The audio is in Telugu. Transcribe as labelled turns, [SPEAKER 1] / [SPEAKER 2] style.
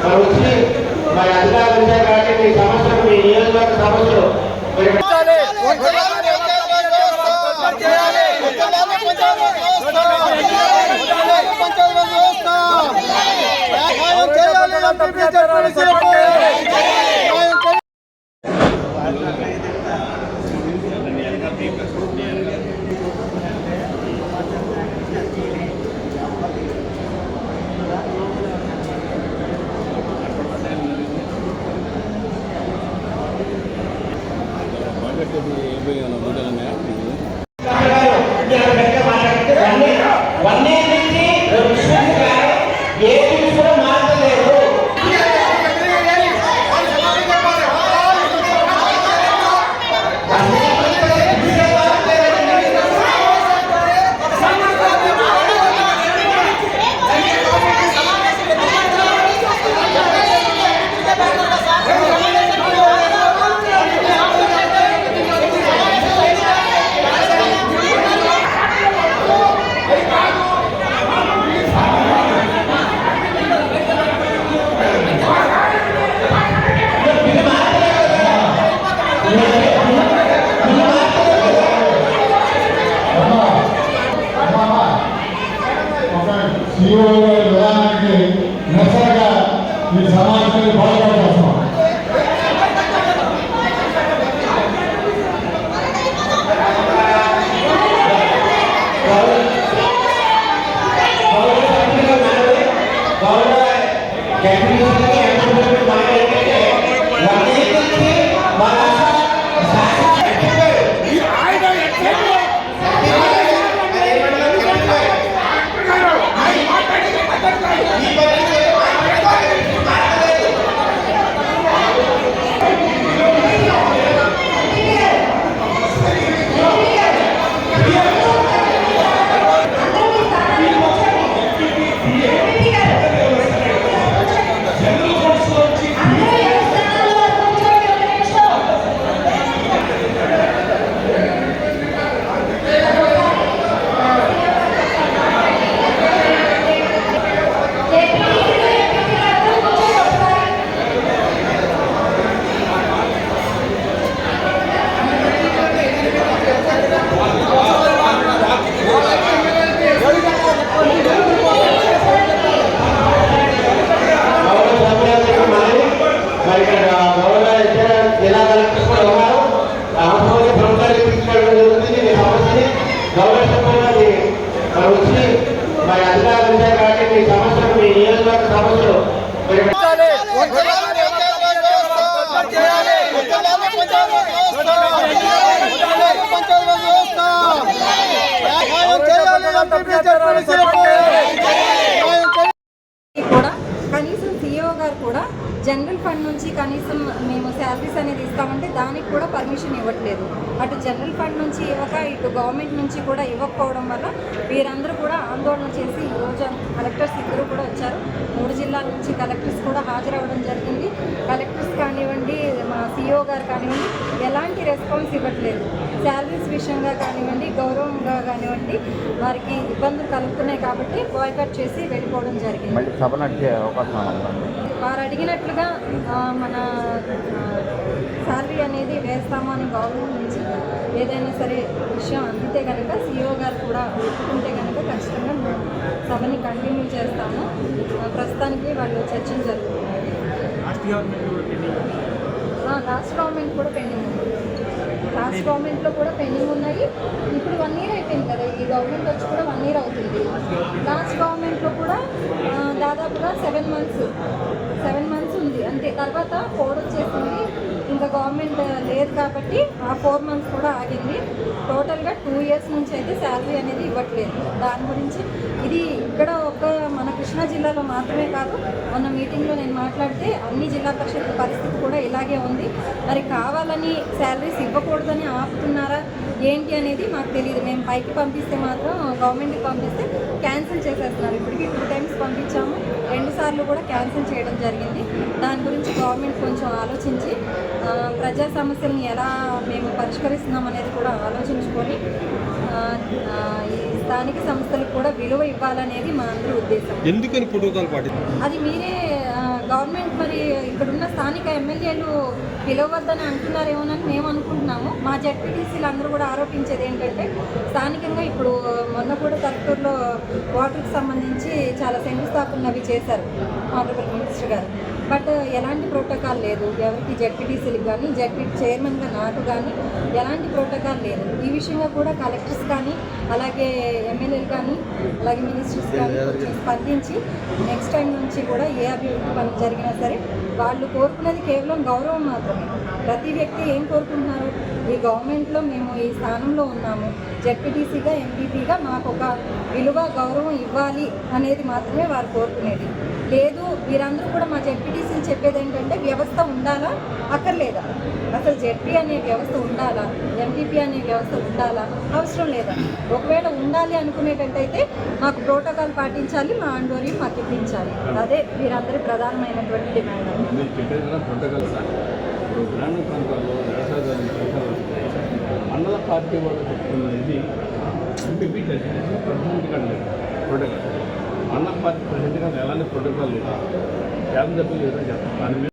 [SPEAKER 1] మరి వచ్చి మరి అధికారులు ఉంటారు కాబట్టి మీ సమస్యలు మీ నియోజకవర్గ సమస్యలు పంచాయతీ వ్యవస్థ మరి వన్నే నుంచి ఏది కూడా మారలేదు
[SPEAKER 2] ఒక జీవో గారి విధానానికి నిరసనగా ఈ సమావేశాన్ని బాగా
[SPEAKER 1] గౌరవ సభ్యులు మనవి గౌరవ జడ్పీసీకి ఎంపీలకు మనవి ఏంటంటే వన్నే నుంచి మన గౌరవ సభ్యులందరికీ మనవి మరి ఇక్కడ గౌరవ జిల్లా కలెక్టర్ కూడా ఉన్నారు అవసరమైన ప్రభుత్వానికి తీసుకెళ్ళడం జరుగుతుంది మీ సమస్యని గౌరవ సభ్యులు మరి వచ్చి మరి అధికారులు ఉంటారు కాబట్టి మీ సమస్యలు మీ నియోజకవర్గ సమస్యలు మరి
[SPEAKER 3] కూడా కనీసం సిఇఓ గారు కూడా జనరల్ ఫండ్ నుంచి కనీసం మేము శాలరీస్ అనేది ఇస్తామంటే దానికి కూడా పర్మిషన్ ఇవ్వట్లేదు. అటు జనరల్ ఫండ్ నుంచి ఇవ్వక ఇటు గవర్నమెంట్ నుంచి కూడా ఇవ్వకపోవడం వల్ల వీరందరూ కూడా ఆందోళన చేసి ఈరోజు కలెక్టర్స్ ఇద్దరు కూడా వచ్చారు. మూడు జిల్లాల నుంచి కలెక్టర్స్ కూడా హాజరవ్వడం జరిగింది. కలెక్టర్స్ కానివ్వండి కానీ కానివ్వండి ఎలాంటి రెస్పాన్స్ ఇవ్వట్లేదు. శాలరీస్ విషయంగా కానివ్వండి గౌరవంగా కానివ్వండి వారికి ఇబ్బందులు కలుగుతున్నాయి కాబట్టి బాయ్కట్ చేసి వెళ్ళిపోవడం జరిగింది.
[SPEAKER 4] మళ్ళీ సభ నడిచే అవకాశం
[SPEAKER 3] వారు అడిగినట్లుగా మన శాలరీ అనేది వేస్తాము అని గవర్నమెంట్ నుంచి ఏదైనా సరే విషయం అందితే కనుక సిఇఓ గారు కూడా ఒప్పుకుంటే కనుక ఖచ్చితంగా మేము సభని కంటిన్యూ చేస్తాము. ప్రస్తుతానికి వాళ్ళు చర్చలు జరుగుతున్నాయి లాస్ట్ గవర్నమెంట్ కూడా పెండింగ్ ఉంది. లాస్ట్ గవర్నమెంట్లో కూడా పెండింగ్ ఉన్నాయి. ఇప్పుడు వన్ ఇయర్ అయిపోయింది కదా ఈ గవర్నమెంట్ వచ్చి కూడా వన్ ఇయర్ అవుతుంది. లాస్ట్ గవర్నమెంట్లో కూడా దాదాపుగా సెవెన్ మంత్స్ సెవెన్ మంత్స్ ఉంది. అంతే తర్వాత ఫోర్ వచ్చేసింది. ఇంకా గవర్నమెంట్ లేదు కాబట్టి ఆ ఫోర్ మంత్స్ కూడా ఆగింది. టోటల్గా టూ ఇయర్స్ నుంచి అయితే శాలరీ అనేది ఇవ్వట్లేదు. దాని గురించి ఇది ఇక్కడ ఒక మన కృష్ణా జిల్లాలో మాత్రమే కాదు మొన్న మీటింగ్లో నేను మాట్లాడితే అన్ని జిల్లా పరిషత్ పరిస్థితి కూడా ఇలాగే ఉంది. మరి కావాలని శాలరీస్ ఇవ్వకూడదని ఆపుతున్నారా? ఏంటి అనేది మాకు తెలియదు మేము పైకి పంపిస్తే మాత్రం గవర్నమెంట్కి పంపిస్తే క్యాన్సిల్ చేసేస్తున్నారు. ఇప్పటికీ టూ టైమ్స్ పంపించాము. రెండు సార్లు కూడా క్యాన్సిల్ చేయడం జరిగింది. దాని గురించి గవర్నమెంట్ కొంచెం ఆలోచించి ప్రజా సమస్యల్ని ఎలా మేము పరిష్కరిస్తున్నాం అనేది కూడా ఆలోచించుకొని ఈ స్థానిక సంస్థలకు కూడా విలువ ఇవ్వాలనేది మా అందరి ఉద్దేశం.
[SPEAKER 5] ఎందుకని
[SPEAKER 3] అది మీరే గవర్నమెంట్ మరి ఇక్కడున్న స్థానిక ఎమ్మెల్యేలు పిలవద్దని అంటున్నారేమోనని మేము అనుకుంటున్నాము. మా జడ్పీటీసీలు అందరూ కూడా ఆరోపించేది ఏంటంటే స్థానికంగా ఇప్పుడు మొన్న కూడా తరటూరులో వాటర్కి సంబంధించి చాలా శంకుస్థాపనలు అవి చేశారు ఆనరబుల్ మినిస్టర్ గారు. బట్ ఎలాంటి ప్రోటోకాల్ లేదు. ఎవరికి జడ్పీటీసీలకు కానీ జడ్పీ చైర్మన్గా నాకు కానీ ఎలాంటి ప్రోటోకాల్ లేదు. ఈ విషయంగా కూడా కలెక్టర్స్ కానీ అలాగే ఎమ్మెల్యేలు కానీ అలాగే మినిస్టర్స్ కానీ స్పందించి నెక్స్ట్ టైం నుంచి కూడా ఏ అభివృద్ధి పని జరిగినా సరే వాళ్ళు కోరుకునేది కేవలం గౌరవం మాత్రమే. ప్రతి వ్యక్తి ఏం కోరుకుంటున్నారు? ఈ గవర్నమెంట్లో మేము ఈ స్థానంలో ఉన్నాము. జడ్పీటీసీగా ఎంపీపీగా మాకు ఒక విలువ గౌరవం ఇవ్వాలి అనేది మాత్రమే వారు కోరుకునేది. లేదు వీరందరూ కూడా మా జడ్పీటీసీలు చెప్పేది ఏంటంటే వ్యవస్థ ఉండాలా? అక్కర్లేదా? అసలు జెడ్పీ అనే వ్యవస్థ ఉండాలా? ఎంపీపీ అనే వ్యవస్థ ఉండాలా? అవసరం లేదా? ఒకవేళ ఉండాలి అనుకునేటట్టయితే మాకు ప్రోటోకాల్ పాటించాలి మా ఆండోర్యం మాకు ఇప్పించాలి. అదే వీరందరి ప్రధానమైనటువంటి డిమాండ్.
[SPEAKER 6] గ్రామీణ ప్రాంతాల్లో మండల పార్టీ వాళ్ళు చెప్తున్నది ఎంపీపీ ప్రోటోకాల్. అన్నం పార్టీ ప్రెసిడెంట్ ఎలాంటి ప్రోటోకాల్ లేదా క్యాబినెట్ సభ్యులు ఏదో చెప్తారు దాని మీద